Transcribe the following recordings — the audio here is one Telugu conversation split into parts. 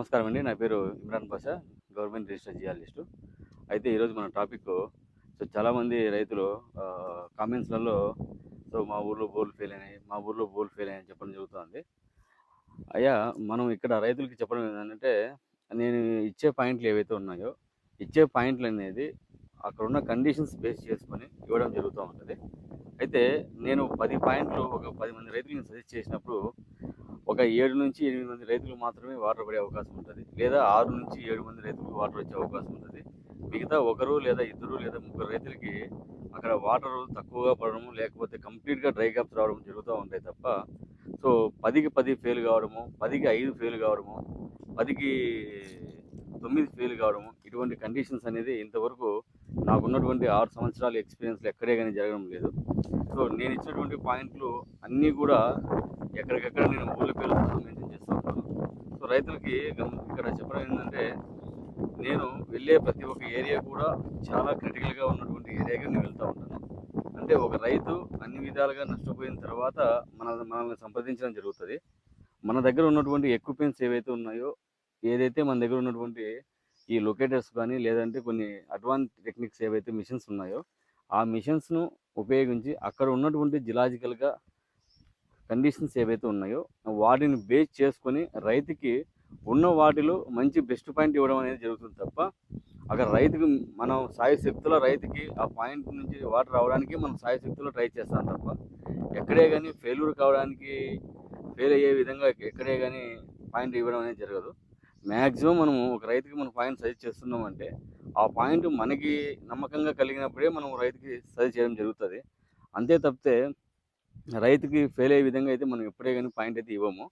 నమస్కారం అండి. నా పేరు ఇమ్రాన్ బాషా గవర్నమెంట్ రిజిస్టర్ జియాలిస్టు అయితే ఈరోజు మన టాపిక్ సో చాలామంది రైతులు కామెంట్స్లలో సో మా ఊర్లో బోర్లు ఫెయిల్ అయినాయి మా ఊర్లో బోర్లు ఫెయిల్ అయ్యాయని చెప్పడం జరుగుతుంది. అయ్యా మనం ఇక్కడ రైతులకి చెప్పడం ఏంటంటే నేను ఇచ్చే పాయింట్లు ఏవైతే ఉన్నాయో ఇచ్చే పాయింట్లు అనేది అక్కడ ఉన్న కండిషన్స్ బేస్ చేసుకొని ఇవ్వడం జరుగుతూ ఉంటుంది. అయితే నేను పది పాయింట్లు ఒక పది మంది రైతులకు సజెస్ట్ చేసినప్పుడు ఒక ఏడు నుంచి ఎనిమిది మంది రైతులు మాత్రమే వాటర్ పడే అవకాశం ఉంటుంది. లేదా ఆరు నుంచి ఏడు మంది రైతులకు వాటర్ వచ్చే అవకాశం ఉంటుంది. మిగతా ఒకరు లేదా ఇద్దరు లేదా ముగ్గురు రైతులకి అక్కడ వాటర్ తక్కువగా పడడం లేకపోతే కంప్లీట్గా డ్రై గ్యాప్స్ రావడం జరుగుతూ ఉంటాయి తప్ప సో పదికి పది ఫెయిల్ కావడము పదికి ఐదు ఫెయిల్ కావడము పదికి తొమ్మిది ఫెయిల్ కావడము ఇటువంటి కండిషన్స్ అనేది ఇంతవరకు నాకున్నటువంటి ఆరు సంవత్సరాల ఎక్స్పీరియన్స్లో ఎక్కడే కానీ జరగడం లేదు. సో నేను ఇచ్చినటువంటి పాయింట్లు అన్నీ కూడా ఎక్కడికెక్కడ నేను ఊళ్ళ పేర్లతో మెన్షన్ చేస్తూ ఉంటాను. సో రైతులకి ఇక్కడ చెప్పడం ఏంటంటే నేను వెళ్ళే ప్రతి ఒక్క ఏరియా కూడా చాలా క్రిటికల్గా ఉన్నటువంటి ఏరియాకి నేను వెళ్తూ ఉంటాను. అంటే ఒక రైతు అన్ని విధాలుగా నష్టపోయిన తర్వాత మన మనల్ని సంప్రదించడం జరుగుతుంది. మన దగ్గర ఉన్నటువంటి ఎక్విప్మెంట్స్ ఏవైతే ఉన్నాయో ఏదైతే మన దగ్గర ఉన్నటువంటి ఈ లొకేటర్స్ కానీ లేదంటే కొన్ని అడ్వాన్స్ టెక్నిక్స్ ఏవైతే మిషన్స్ ఉన్నాయో ఆ మిషన్స్ను ఉపయోగించి అక్కడ ఉన్నటువంటి జిలాజికల్గా కండిషన్స్ ఏవైతే ఉన్నాయో వాటిని బేస్ చేసుకొని రైతుకి ఉన్న వాటిలో మంచి బెస్ట్ పాయింట్ ఇవ్వడం అనేది జరుగుతుంది తప్ప అక్కడ రైతుకి మనం సాయ శక్తుల రైతుకి ఆ పాయింట్ నుంచి వాటర్ రావడానికి మనం సాయశక్తులు ట్రై చేస్తాం తప్ప ఎక్కడే కానీ ఫెయిల్యూర్ కావడానికి ఫెయిల్ అయ్యే విధంగా ఎక్కడే కానీ పాయింట్ ఇవ్వడం అనేది జరగదు. మ్యాక్సిమం మనము ఒక రైతుకి మనం పాయింట్ సజెస్ట్ చేస్తున్నామంటే ఆ పాయింట్ మనకి నమ్మకంగా కలిగినప్పుడే మనం రైతుకి సజెస్ట్ చేయడం జరుగుతుంది. అంతే తప్పితే రైతుకి ఫెయిల్ అయ్యే విధంగా అయితే మనం ఎప్పుడే కానీ పాయింట్ అయితే ఇవ్వము.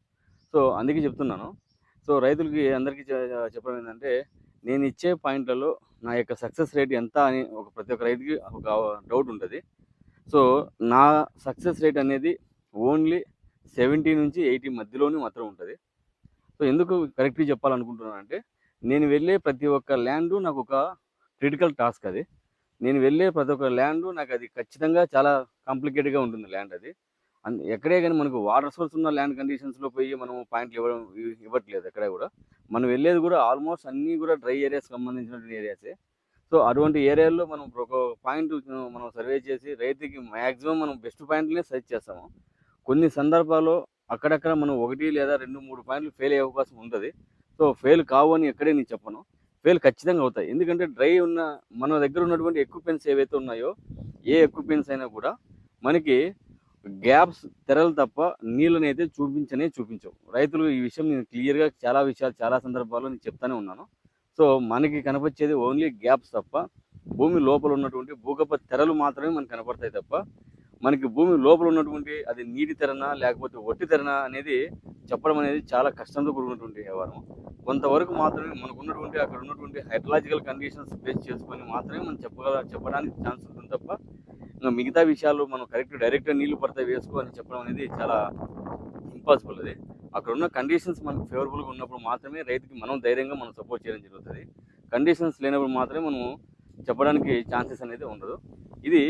సో అందుకే చెప్తున్నాను. సో రైతులకి అందరికీ చెప్పడం ఏంటంటే నేను ఇచ్చే పాయింట్లలో నా యొక్క సక్సెస్ రేట్ ఎంత అని ఒక ప్రతి ఒక్క రైతుకి ఒక డౌట్ ఉంటుంది. సో నా సక్సెస్ రేట్ అనేది ఓన్లీ సెవెంటీ నుంచి ఎయిటీ మధ్యలోనే మాత్రం ఉంటుంది. సో ఎందుకు కరెక్ట్గా చెప్పాలనుకుంటున్నాను అంటే నేను వెళ్ళే ప్రతి ఒక్క ల్యాండ్ నాకు ఒక క్రిటికల్ టాస్క్ అది. నేను వెళ్ళే ప్రతి ఒక్క ల్యాండ్ నాకు అది ఖచ్చితంగా చాలా కాంప్లికేటెడ్గా ఉంటుంది ల్యాండ్ అది. అండ్ ఎక్కడే కానీ మనకు వాటర్ సోర్స్ ఉన్న ల్యాండ్ కండిషన్స్లో పోయి మనం పాయింట్లు ఇవ్వడం ఇవ్వట్లేదు ఎక్కడ కూడా. మనం వెళ్ళేది కూడా ఆల్మోస్ట్ అన్నీ కూడా డ్రై ఏరియాస్ సంబంధించినటువంటి ఏరియాసే. సో అటువంటి ఏరియాల్లో మనం ఒక పాయింట్ మనం సర్వే చేసి రైతుకి మ్యాక్సిమం మనం బెస్ట్ పాయింట్లనే సజెస్ట్ చేస్తాము. కొన్ని సందర్భాల్లో అక్కడక్కడ మనం ఒకటి లేదా రెండు మూడు పాయింట్లు ఫెయిల్ అయ్యే అవకాశం ఉంటుంది. సో ఫెయిల్ కావు అని ఎక్కడే నేను చెప్పను. ఫెయిల్ ఖచ్చితంగా అవుతాయి. ఎందుకంటే డ్రై ఉన్న మన దగ్గర ఉన్నటువంటి ఎక్విప్మెంట్స్ ఏవైతే ఉన్నాయో ఏ ఎక్విప్మెంట్స్ అయినా కూడా మనకి గ్యాప్స్ తెరలు తప్ప నీళ్ళని అయితే చూపించనే చూపించవు. రైతులు ఈ విషయం నేను క్లియర్గా చాలా విషయాలు చాలా సందర్భాల్లో నేను చెప్తానే ఉన్నాను. సో మనకి కనపచ్చేది ఓన్లీ గ్యాప్స్ తప్ప భూమి లోపల ఉన్నటువంటి భూగర్భ తెరలు మాత్రమే మనకు కనపడతాయి తప్ప మనకి భూమి లోపల ఉన్నటువంటి అది నీటి తెరనా లేకపోతే ఒట్టి తెరనా అనేది చెప్పడం అనేది చాలా కష్టంతో కూడుకున్నటువంటి వ్యవహారం కొంతవరకు మాత్రమే మనకు ఉన్నటువంటి అక్కడ ఉన్నటువంటి హైడ్రలాజికల్ కండిషన్స్ బేస్ చేసుకొని మాత్రమే మనం చెప్పగల చెప్పడానికి ఛాన్స్ ఉంటుంది తప్ప ఇంకా మిగతా విషయాలు మనం కరెక్ట్ డైరెక్ట్గా నీళ్ళు పడతాయి వేసుకో అని చెప్పడం అనేది చాలా ఇంపాసిబుల్ అది. అక్కడ ఉన్న కండిషన్స్ మనకు ఫేవరబుల్గా ఉన్నప్పుడు మాత్రమే రైతుకి మనం ధైర్యంగా మనం సపోర్ట్ చేయడం జరుగుతుంది. కండిషన్స్ లేనప్పుడు మాత్రమే మనం చెప్పడానికి ఛాన్సెస్ అనేది ఉండదు. ఇది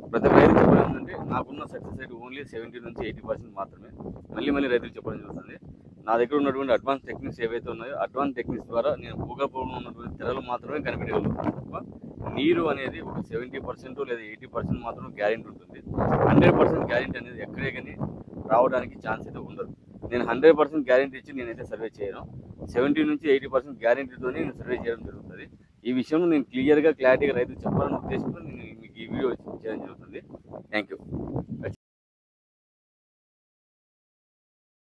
ప్రతి ఒక్క రైతు చెప్పడం ఏంటంటే నాకున్న సక్సెస్ రేట్ ఓన్లీ సెవెంటీ నుంచి ఎయిటీ పర్సెంట్ మాత్రమే. మళ్ళీ మళ్ళీ రైతులు చెప్పడం జరుగుతుంది. నా దగ్గర ఉన్నటువంటి అడ్వాన్స్ టెక్నిక్స్ ఏవైతే ఉన్నాయో అడ్వాన్స్ టెక్నిక్స్ ద్వారా నేను భూగర్భంలో ఉన్నటువంటి తెరలు మాత్రమే కనిపెట్టగలుగుతాను. తప్ప నీరు అనేది ఒక సెవెంటీ పర్సెంట్ లేదా ఎయిటీ పర్సెంట్ మాత్రం గ్యారెంటీ ఉంటుంది. హండ్రెడ్ పర్సెంట్ గ్యారెంటీ అనేది ఎక్కడే కానీ రావడానికి ఛాన్స్ అయితే ఉండదు. నేను హండ్రెడ్ పర్సెంట్ గ్యారెంటీ ఇచ్చి నేనైతే సర్వే చేయను. సెవెంటీ నుంచి ఎయిటీ పర్సెంట్ గ్యారెంటీతోనే నేను సర్వే చేయడం జరుగుతుంది. ఈ విషయంలో నేను క్లియర్గా క్లారిటీగా రైతులు చెప్పాలనే ఉద్దేశంతో నేను వీడియో చేయడం జరుగుతుంది థ్యాంక్ యూ